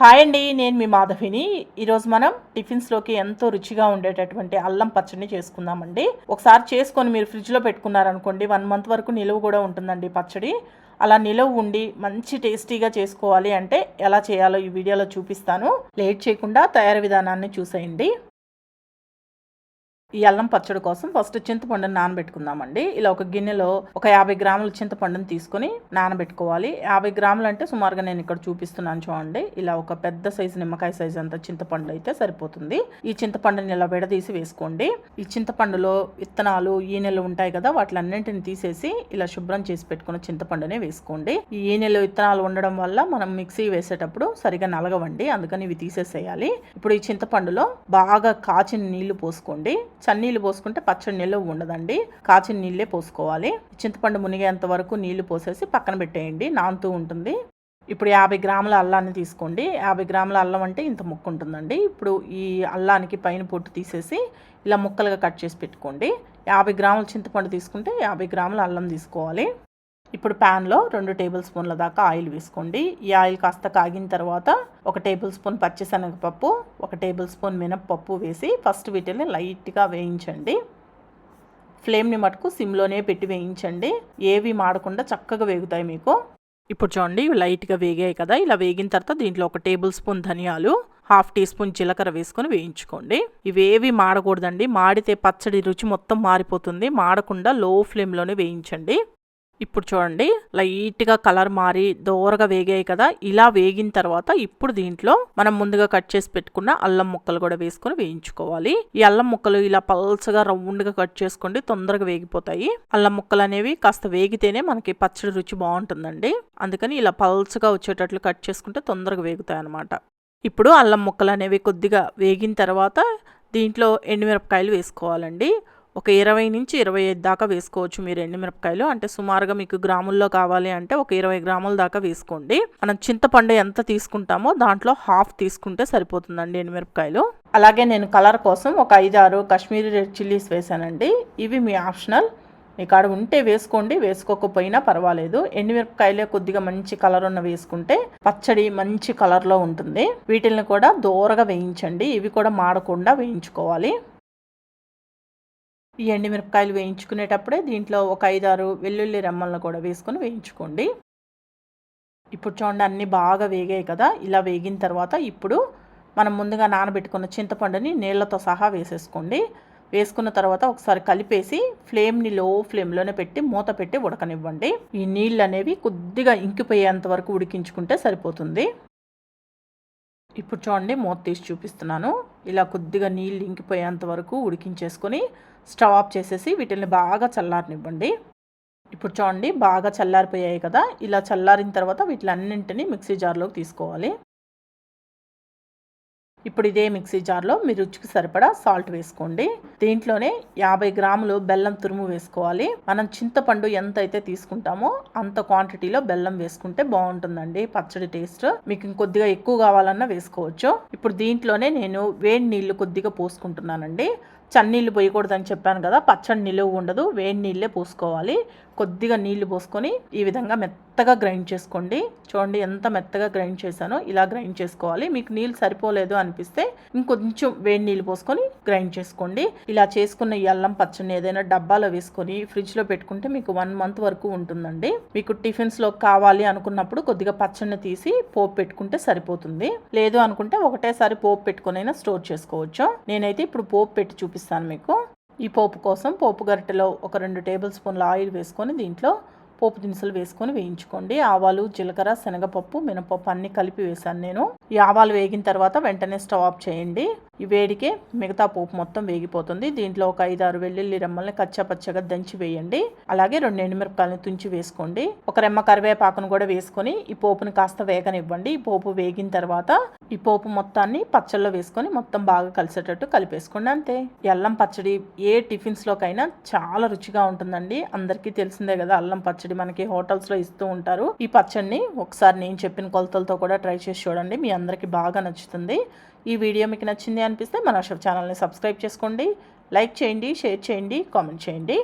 Hi అండి నేను మీ మాధవిని. ఈరోజు మనం టిఫిన్స్లోకి ఎంతో రుచిగా ఉండేటటువంటి అల్లం పచ్చడిని చేసుకుందామండి. ఒకసారి చేసుకొని మీరు ఫ్రిడ్జ్లో పెట్టుకున్నారనుకోండి వన్ మంత్ వరకు నిలువ కూడా ఉంటుందండి పచ్చడి. అలా నిలవ ఉండి మంచి టేస్టీగా చేసుకోవాలి అంటే ఎలా చేయాలో ఈ వీడియోలో చూపిస్తాను. లేట్ చేయకుండా తయారీ విధానాన్ని చూసేయండి. ఈ అల్లం పచ్చడి కోసం ఫస్ట్ చింతపండుని నానబెట్టుకుందామండి. ఇలా ఒక గిన్నెలో ఒక యాభై గ్రాముల చింతపండుని తీసుకొని నానబెట్టుకోవాలి. యాభై గ్రాములు అంటే సుమారుగా నేను ఇక్కడ చూపిస్తున్నాను చూడండి. ఇలా ఒక పెద్ద సైజు నిమ్మకాయ సైజు అంత చింతపండు అయితే సరిపోతుంది. ఈ చింతపండుని ఇలా విడదీసి వేసుకోండి. ఈ చింతపండులో విత్తనాలు ఈనెలు ఉంటాయి కదా వాటిలన్నింటిని తీసేసి ఇలా శుభ్రం చేసి పెట్టుకున్న చింతపండునే వేసుకోండి. ఈ ఈనెలు విత్తనాలు ఉండడం వల్ల మనం మిక్సీ వేసేటప్పుడు సరిగా నలగవండి. అందుకని ఇవి తీసేసేయాలి. ఇప్పుడు ఈ చింతపండులో బాగా కాచిన నీళ్ళు పోసుకోండి. చన్నీళ్ళు పోసుకుంటే పచ్చడి నీళ్ళు ఉండదండి. కాచిన నీళ్ళే పోసుకోవాలి. చింతపండు మునిగేంత వరకు నీళ్ళు పోసేసి పక్కన పెట్టేయండి. నానుతూ ఉంటుంది. ఇప్పుడు యాభై గ్రాముల అల్లాన్ని తీసుకోండి. యాభై గ్రాముల అల్లం అంటే ఇంత ముక్క ఉంటుందండి. ఇప్పుడు ఈ అల్లానికి పైన పొట్టు తీసేసి ఇలా ముక్కలుగా కట్ చేసి పెట్టుకోండి. యాభై గ్రాముల చింతపండు తీసుకుంటే యాభై గ్రాముల అల్లం తీసుకోవాలి. ఇప్పుడు ప్యాన్లో రెండు టేబుల్ స్పూన్ల దాకా ఆయిల్ వేసుకోండి. ఈ ఆయిల్ కాస్త కాగిన తర్వాత ఒక టేబుల్ స్పూన్ పచ్చిశనగపప్పు ఒక టేబుల్ స్పూన్ మినప్పప్పు వేసి ఫస్ట్ వీటిని లైట్గా వేయించండి. ఫ్లేమ్ని మటుకు సిమ్లోనే పెట్టి వేయించండి. ఏవి మాడకుండా చక్కగా వేగుతాయి మీకు. ఇప్పుడు చూడండి ఇవి లైట్గా వేగాయి కదా. ఇలా వేగిన తర్వాత దీంట్లో ఒక టేబుల్ స్పూన్ ధనియాలు హాఫ్ టీ స్పూన్ జీలకర్ర వేసుకొని వేయించుకోండి. ఇవేవి మాడకూడదండి. మాడితే పచ్చడి రుచి మొత్తం మారిపోతుంది. మాడకుండా లో ఫ్లేమ్లోనే వేయించండి. ఇప్పుడు చూడండి లైట్గా కలర్ మారి దోరగా వేగాయి కదా ఇలా వేగిన తర్వాత ఇప్పుడు దీంట్లో మనం ముందుగా కట్ చేసి పెట్టుకున్న అల్లం ముక్కలు కూడా వేసుకొని వేయించుకోవాలి. ఈ అల్లం ముక్కలు ఇలా పల్చగా రౌండ్గా కట్ చేసుకోండి తొందరగా వేగిపోతాయి. అల్లం ముక్కలు అనేవి కాస్త వేగితేనే మనకి పచ్చడి రుచి బాగుంటుందండి. అందుకని ఇలా పల్చగా వచ్చేటట్లు కట్ చేసుకుంటే తొందరగా వేగుతాయి అనమాట ఇప్పుడు అల్లం ముక్కలు అనేవి కొద్దిగా వేగిన తర్వాత దీంట్లో ఎండుమిరపకాయలు వేసుకోవాలండి. ఒక ఇరవై నుంచి ఇరవై ఐదు దాకా వేసుకోవచ్చు మీరు ఎండుమిరపకాయలు. అంటే సుమారుగా మీకు గ్రాముల్లో కావాలి అంటే ఒక ఇరవై గ్రాముల దాకా వేసుకోండి. మనం చింతపండు ఎంత తీసుకుంటామో దాంట్లో హాఫ్ తీసుకుంటే సరిపోతుందండి ఎండుమిరపకాయలు. అలాగే నేను కలర్ కోసం ఒక ఐదు ఆరు కాశ్మీరీ రెడ్ చిల్లీస్ వేసానండి ఇవి మీ ఆప్షనల్. మీ కాడ ఉంటే వేసుకోండి వేసుకోకపోయినా పర్వాలేదు. ఎండుమిరపకాయలే కొద్దిగా మంచి కలర్ ఉన్న వేసుకుంటే పచ్చడి మంచి కలర్లో ఉంటుంది. వీటిని కూడా దూరగా వేయించండి. ఇవి కూడా మాడకుండా వేయించుకోవాలి. ఈ ఎండుమిరపకాయలు వేయించుకునేటప్పుడే దీంట్లో ఒక ఐదారు వెల్లుల్లి రెమ్మలను కూడా వేసుకొని వేయించుకోండి. ఇప్పుడు చూడండి అన్నీ బాగా వేగాయి కదా. ఇలా వేగిన తర్వాత ఇప్పుడు మనం ముందుగా నానబెట్టుకున్న చింతపండుని నీళ్ళతో సహా వేసేసుకోండి. వేసుకున్న తర్వాత ఒకసారి కలిపేసి ఫ్లేమ్ని లో ఫ్లేమ్లోనే పెట్టి మూత పెట్టి ఉడకనివ్వండి. ఈ నీళ్ళు అనేవి కొద్దిగా ఇంకిపోయేంత వరకు ఉడికించుకుంటే సరిపోతుంది. ఇప్పుడు చూడండి మూత తీసి చూపిస్తున్నాను. ఇలా కొద్దిగా నీళ్ళు ఇంకిపోయేంత వరకు ఉడికించేసుకొని స్టవ్ ఆఫ్ చేసేసి వీటిని బాగా చల్లారనివ్వండి. ఇప్పుడు చూడండి బాగా చల్లారిపోయాయి కదా. ఇలా చల్లారిన తర్వాత వీటిలన్నింటినీ మిక్సీ జార్లోకి తీసుకోవాలి. ఇప్పుడు ఇదే మిక్సీ జార్లో మీ రుచికి సరిపడా సాల్ట్ వేసుకోండి. దీంట్లోనే యాభై గ్రాములు బెల్లం తురుము వేసుకోవాలి. మనం చింతపండు ఎంత అయితే తీసుకుంటామో అంత క్వాంటిటీలో బెల్లం వేసుకుంటే బాగుంటుందండి పచ్చడి టేస్ట్. మీకు ఇంకొద్దిగా ఎక్కువ కావాలన్నా వేసుకోవచ్చు. ఇప్పుడు దీంట్లోనే నేను వేడి నీళ్ళు కొద్దిగా పోసుకుంటున్నానండి. చన్నీళ్ళు పోయకూడదని చెప్పాను కదా పచ్చడి నిలువ ఉండదు వేడి నీళ్ళే పోసుకోవాలి. కొద్దిగా నీళ్ళు పోసుకొని ఈ విధంగా మెత్తగా గ్రైండ్ చేసుకోండి. చూడండి ఎంత మెత్తగా గ్రైండ్ చేశానో ఇలా గ్రైండ్ చేసుకోవాలి. మీకు నీళ్ళు సరిపోలేదు అనిపిస్తే ఇంకొంచెం వేడి నీళ్ళు పోసుకొని గ్రైండ్ చేసుకోండి. ఇలా చేసుకున్న ఈ అల్లం పచ్చడిని ఏదైనా డబ్బాలో వేసుకొని ఫ్రిడ్జ్లో పెట్టుకుంటే మీకు వన్ మంత్ వరకు ఉంటుందండి. మీకు టిఫిన్స్లో కావాలి అనుకున్నప్పుడు కొద్దిగా పచ్చడిని తీసి పోపు పెట్టుకుంటే సరిపోతుంది. లేదు అనుకుంటే ఒకటేసారి పోపు పెట్టుకునైనా స్టోర్ చేసుకోవచ్చు. నేనైతే ఇప్పుడు పోపు పెట్టి చూపిస్తాను మీకు. ఈ పోపు కోసం పోపు గరిటెలో ఒక రెండు టేబుల్ స్పూన్ల ఆయిల్ వేసుకొని దీంట్లో పోపు దినుసులు వేసుకొని వేయించుకోండి. ఆవాలు జీలకర్ర శనగపప్పు మినపప్పు అన్ని కలిపి వేసాను నేను. ఈ ఆవాలు వేగిన తర్వాత వెంటనే స్టవ్ ఆఫ్ చేయండి. ఈ వేడికే మిగతా పోపు మొత్తం వేగిపోతుంది. దీంట్లో ఒక ఐదు ఆరు వెల్లుల్లి రెమ్మల్ని కచ్చాపచ్చగా దంచి వేయండి. అలాగే రెండు ఎండుమిరపకాయలను తుంచి వేసుకోండి. ఒక రెమ్మ కరివేపాకును కూడా వేసుకొని ఈ పోపుని కాస్త వేగనివ్వండి. ఈ పోపు వేగిన తర్వాత ఈ పోపు మొత్తాన్ని పచ్చళ్ళలో వేసుకొని మొత్తం బాగా కలిసేటట్టు కలిపేసుకోండి అంతే. అల్లం పచ్చడి ఏ టిఫిన్స్లోకైనా చాలా రుచిగా ఉంటుందండి. అందరికీ తెలిసిందే కదా అల్లం పచ్చడి మనకి హోటల్స్లో ఇస్తూ ఉంటారు. ఈ పచ్చడిని ఒకసారి నేను చెప్పిన కొలతలతో కూడా ట్రై చేసి చూడండి. మీ అందరికీ బాగా నచ్చుతుంది. ఈ వీడియో మీకు నచ్చింది అనిపిస్తే మన షెఫ్ ఛానల్ని సబ్స్క్రైబ్ చేసుకోండి లైక్ చేయండి షేర్ చేయండి కామెంట్ చేయండి.